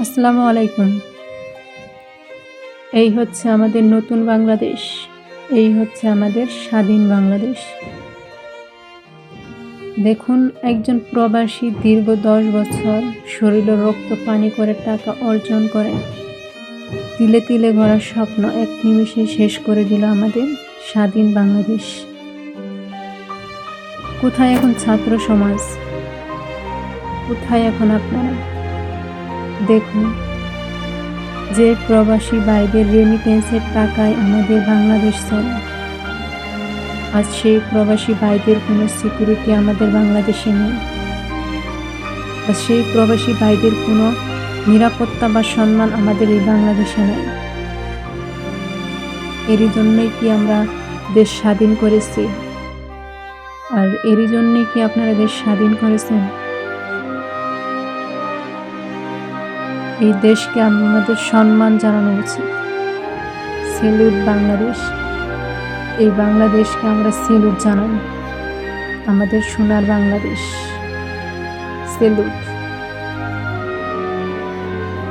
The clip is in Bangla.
আসসালামু আলাইকুম। এই হচ্ছে আমাদের নতুন বাংলাদেশ। এই হচ্ছে আমাদের স্বাধীন বাংলাদেশ। দেখুন, একজন প্রবাসী দীর্ঘ দশ বছর শরীরে রক্ত পানি করে টাকা অর্জন করে। তিলে তিলে গড়া স্বপ্ন এক নিমিষে শেষ করে দিল আমাদের স্বাধীন বাংলাদেশ। কোথায় এখন ছাত্র সমাজ? কোথায় এখন আপনারা? দেখুন, যে প্রবাসী ভাইদের রেমিটেন্সের টাকায় আমাদের বাংলাদেশ চলে, আজ সেই প্রবাসী ভাইদের কোনো সিকিউরিটি আমাদের বাংলাদেশে নেই। আর সেই প্রবাসী ভাইদের কোনো নিরাপত্তা বা সম্মান আমাদের এই বাংলাদেশে নেই। এরই জন্যই কি আমরা দেশ স্বাধীন করেছি? আর এরই জন্যই কি আপনারা দেশ স্বাধীন করেছেন? এই দেশকে আমাদের সম্মান জানানো উচিত। সেলুট বাংলাদেশ, এই বাংলাদেশকে আমরা সেলুট জানাই। আমাদের সোনার বাংলাদেশ, সেলুট।